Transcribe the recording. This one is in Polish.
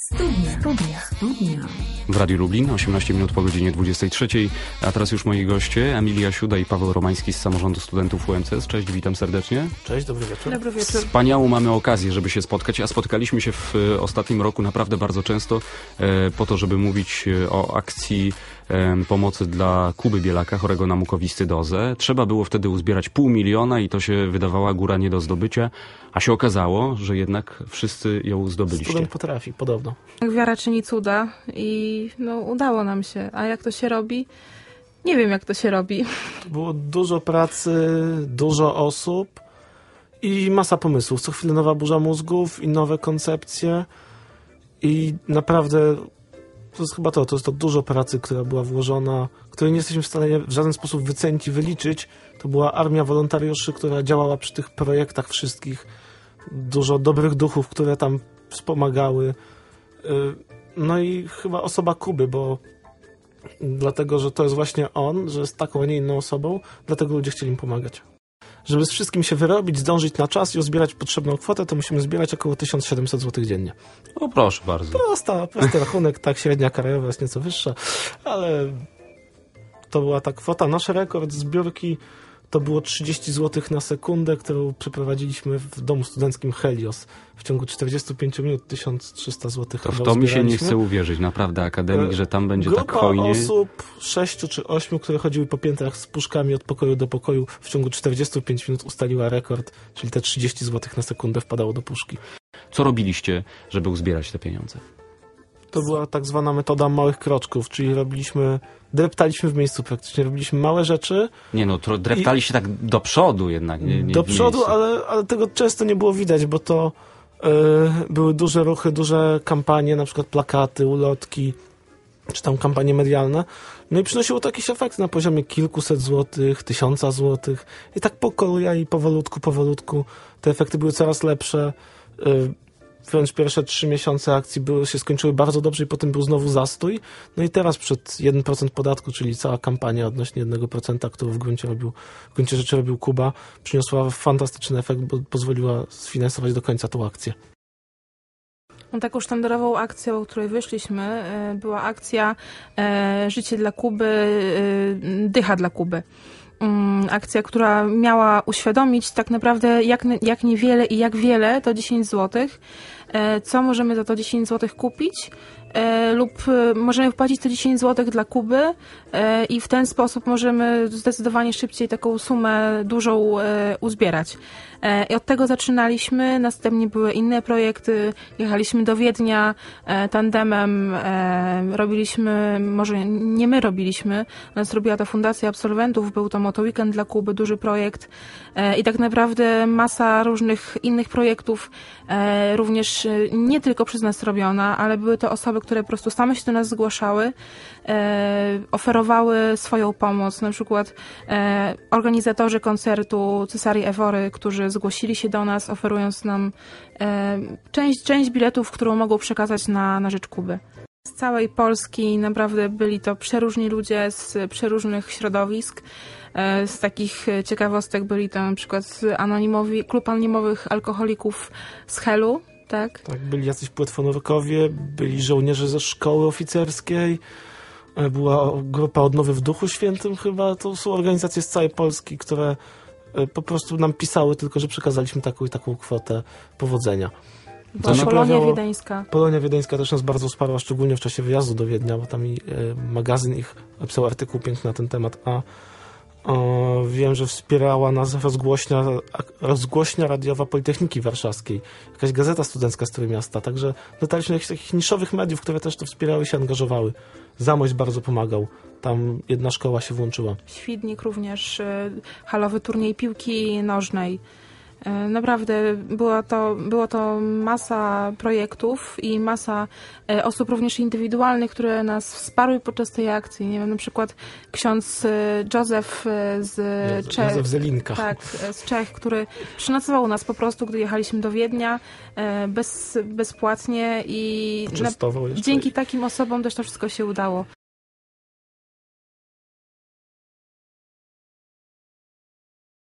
Studnia. Studnia. Studnia. W Radiu Lublin, 18 minut po godzinie 23. A teraz już moi goście, Emilia Siuda i Paweł Romański z Samorządu Studentów UMCS. Cześć, witam serdecznie. Cześć, dobry wieczór. Dobry wieczór. Wspaniałą mamy okazję, żeby się spotkać, a spotkaliśmy się w e, ostatnim roku naprawdę bardzo często e, po to, żeby mówić e, o akcji pomocy dla Kuby Bielaka, chorego na mukowiscydozę. Trzeba było wtedy uzbierać pół miliona i to się wydawała góra nie do zdobycia, a się okazało, że jednak wszyscy ją zdobyliście. Student potrafi, podobno. Wiara czyni cuda i no, udało nam się. A jak to się robi? Nie wiem, jak to się robi. Było dużo pracy, dużo osób i masa pomysłów. Co chwilę nowa burza mózgów i nowe koncepcje i naprawdę to jest chyba to, to jest to dużo pracy, która była włożona, której nie jesteśmy w stanie w żaden sposób wycenić i wyliczyć. To była armia wolontariuszy, która działała przy tych projektach wszystkich. Dużo dobrych duchów, które tam wspomagały. Y, No i chyba osoba Kuby, bo dlatego, że to jest właśnie on, że jest taką, a nie inną osobą, dlatego ludzie chcieli im pomagać. Żeby z wszystkim się wyrobić, zdążyć na czas i uzbierać potrzebną kwotę, to musimy zbierać około 1700 zł dziennie. O proszę bardzo. Prosta, prosty rachunek, tak, średnia krajowa jest nieco wyższa, ale to była ta kwota. Nasz rekord zbiórki to było 30 zł na sekundę, którą przeprowadziliśmy w domu studenckim Helios. W ciągu 45 minut 1300 zł. To w to mi się nie chce uwierzyć, naprawdę, akademik, E, że tam będzie Grupa tak hojnie. osób, sześciu czy ośmiu, które chodziły po piętrach z puszkami od pokoju do pokoju, w ciągu 45 minut ustaliła rekord, czyli te 30 zł na sekundę wpadało do puszki. Co robiliście, żeby uzbierać te pieniądze? To była tak zwana metoda małych kroczków, czyli robiliśmy, dreptaliśmy w miejscu praktycznie, robiliśmy małe rzeczy Nie no, dreptali się tak do przodu jednak. Nie, nie do przodu, ale, ale tego często nie było widać, bo to e, były duże ruchy, duże kampanie, na przykład plakaty, ulotki, czy tam kampanie medialne. No i przynosiło to jakiś efekt na poziomie kilkuset złotych, tysiąca złotych. I tak po kolei, powolutku, powolutku te efekty były coraz lepsze. E, Wręcz pierwsze trzy miesiące akcji były, się skończyły bardzo dobrze i potem był znowu zastój. No i teraz przed 1% podatku, czyli cała kampania odnośnie 1%, którą w gruncie, robił, w gruncie rzeczy robił Kuba, przyniosła fantastyczny efekt, bo pozwoliła sfinansować do końca tą akcję. No, taką sztandarową akcją, o której wyszliśmy, e, była akcja e, Życie dla Kuby, e, Dycha dla Kuby. Mm, Akcja, która miała uświadomić tak naprawdę jak, jak niewiele i jak wiele to 10 zł, co możemy za to 10 zł kupić? E, lub e, możemy wpłacić te 10 zł dla Kuby e, i w ten sposób możemy zdecydowanie szybciej taką sumę dużą e, uzbierać. E, I od tego zaczynaliśmy, następnie były inne projekty, jechaliśmy do Wiednia e, tandemem, e, robiliśmy, może nie my robiliśmy, nas robiła to Fundacja Absolwentów, był to Moto Weekend dla Kuby, duży projekt e, i tak naprawdę masa różnych innych projektów, e, również e, nie tylko przez nas robiona, ale były to osoby, które po prostu same się do nas zgłaszały, oferowały swoją pomoc, na przykład organizatorzy koncertu Cesarii Ewory, którzy zgłosili się do nas, oferując nam część, część biletów, którą mogą przekazać na, na rzecz Kuby. Z całej Polski naprawdę byli to przeróżni ludzie z przeróżnych środowisk. E, Z takich ciekawostek byli to na przykład anonimowi, klub anonimowych alkoholików z Helu, tak? Tak, byli jacyś płetwonowykowie, byli żołnierze ze szkoły oficerskiej, e, była grupa Odnowy w Duchu Świętym chyba. To są organizacje z całej Polski, które e, po prostu nam pisały, tylko że przekazaliśmy taką i taką kwotę powodzenia. To Polonia Wiedeńska. Polonia Wiedeńska też nas bardzo wsparła, szczególnie w czasie wyjazdu do Wiednia, bo tam i e, magazyn ich napisał artykuł piękny na ten temat, a o, wiem, że wspierała nas rozgłośnia, rozgłośnia radiowa Politechniki Warszawskiej, jakaś gazeta studencka z miasta, także dotarliśmy do jakichś takich niszowych mediów, które też to wspierały i się angażowały. Zamość bardzo pomagał, tam jedna szkoła się włączyła. Świdnik również, e, halowy turniej piłki nożnej. E, Naprawdę była to, było to masa projektów i masa e, osób również indywidualnych, które nas wsparły podczas tej akcji. Nie wiem, na przykład ksiądz e, Józef z Czech. Józef Zelinka. Tak, z Czech, który przynocował nas po prostu, gdy jechaliśmy do Wiednia bez, bezpłatnie i na, dzięki takim osobom też to wszystko się udało.